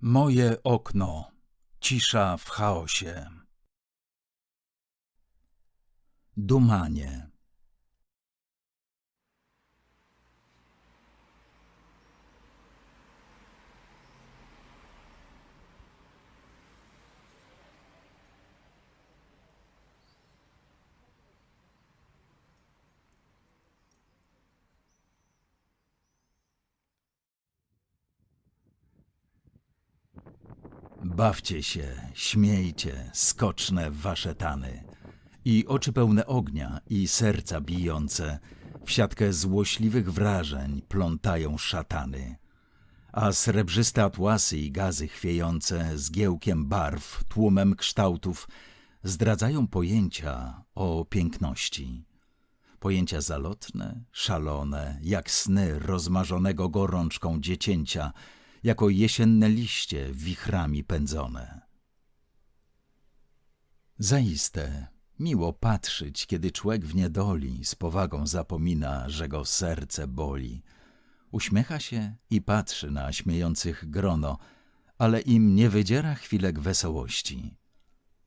Moje okno. Cisza w chaosie. Dumanie. Bawcie się, śmiejcie, skoczne wasze tany. I oczy pełne ognia, i serca bijące, w siatkę złośliwych wrażeń plątają szatany. A srebrzyste atłasy i gazy chwiejące, zgiełkiem barw, tłumem kształtów, zdradzają pojęcia o piękności. Pojęcia zalotne, szalone, jak sny rozmarzonego gorączką dziecięcia, jako jesienne liście wichrami pędzone. Zaiste, miło patrzeć, kiedy człowiek w niedoli z powagą zapomina, że go serce boli. Uśmiecha się i patrzy na śmiejących grono, ale im nie wydziera chwilek wesołości.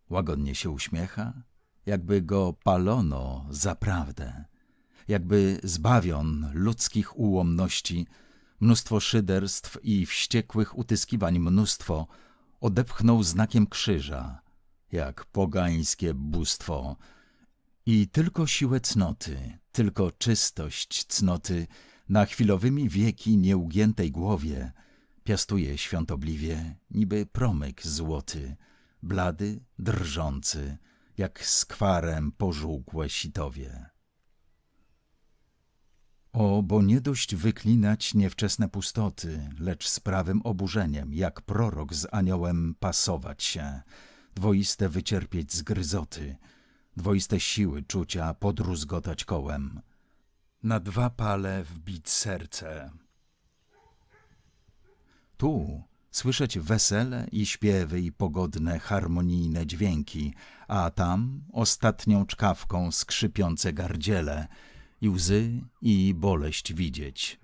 Łagodnie się uśmiecha, jakby go palono zaprawdę, jakby zbawion ludzkich ułomności, mnóstwo szyderstw i wściekłych utyskiwań mnóstwo odepchnął znakiem krzyża, jak pogańskie bóstwo. I tylko siłę cnoty, tylko czystość cnoty na chwilowymi wieki nieugiętej głowie piastuje świątobliwie niby promyk złoty, blady, drżący, jak skwarem pożółkłe sitowie. O, bo nie dość wyklinać niewczesne pustoty, lecz z prawym oburzeniem, jak prorok z aniołem pasować się, dwoiste wycierpieć zgryzoty, dwoiste siły czucia podruzgotać kołem, na dwa pale wbić serce. Tu słyszeć wesele i śpiewy i pogodne, harmonijne dźwięki, a tam ostatnią czkawką skrzypiące gardziele i łzy i boleść widzieć.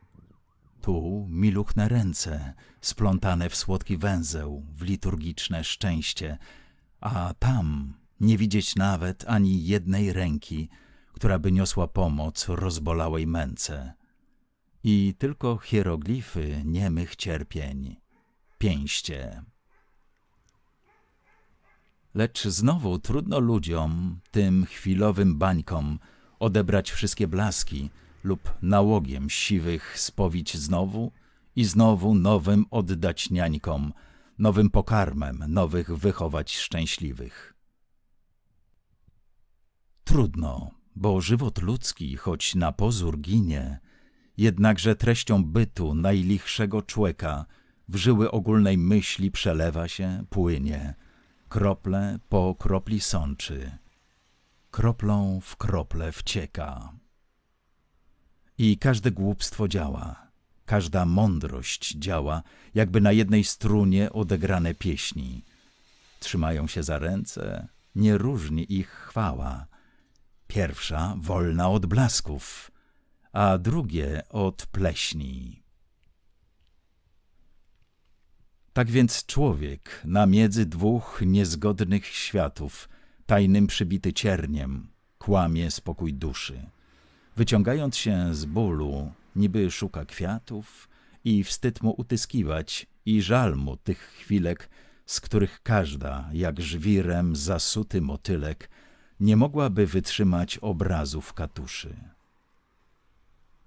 Tu miluchne ręce, splątane w słodki węzeł, w liturgiczne szczęście, a tam nie widzieć nawet ani jednej ręki, która by niosła pomoc rozbolałej męce. I tylko hieroglify niemych cierpień, pięście. Lecz znowu trudno ludziom, tym chwilowym bańkom, odebrać wszystkie blaski lub nałogiem siwych spowić znowu i znowu nowym oddać niańkom, nowym pokarmem nowych wychować szczęśliwych. Trudno, bo żywot ludzki, choć na pozór ginie, jednakże treścią bytu najlichszego człeka w żyły ogólnej myśli przelewa się, płynie, krople po kropli sączy, kroplą w krople wcieka. I każde głupstwo działa, każda mądrość działa, jakby na jednej strunie odegrane pieśni. Trzymają się za ręce, nie różni ich chwała. Pierwsza wolna od blasków, a drugie od pleśni. Tak więc człowiek na miedzy dwóch niezgodnych światów, tajnym przybity cierniem, kłamie spokój duszy. Wyciągając się z bólu, niby szuka kwiatów i wstyd mu utyskiwać i żal mu tych chwilek, z których każda, jak żwirem zasuty motylek, nie mogłaby wytrzymać obrazów katuszy.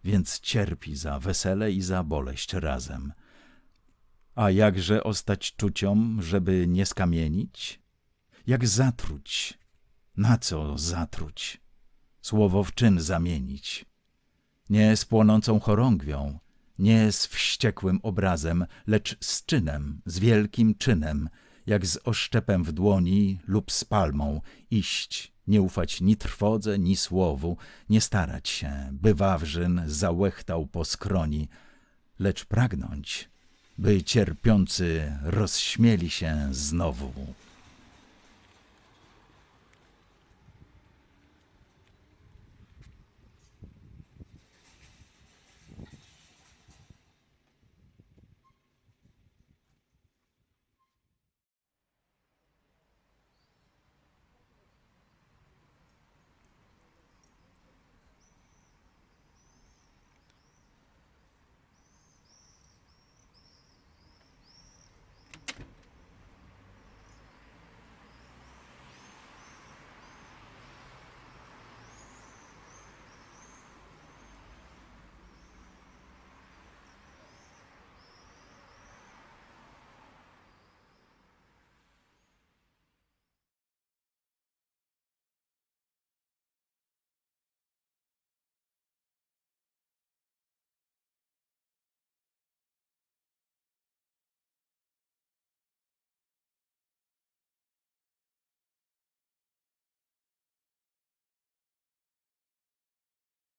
Więc cierpi za wesele i za boleść razem. A jakże ostać czuciom, żeby nie skamienić? Jak zatruć? Na co zatruć? Słowo w czyn zamienić. Nie z płonącą chorągwią, nie z wściekłym obrazem, lecz z czynem, z wielkim czynem, jak z oszczepem w dłoni lub z palmą, iść, nie ufać ni trwodze, ni słowu, nie starać się, by wawrzyn załechtał po skroni, lecz pragnąć, by cierpiący rozśmieli się znowu.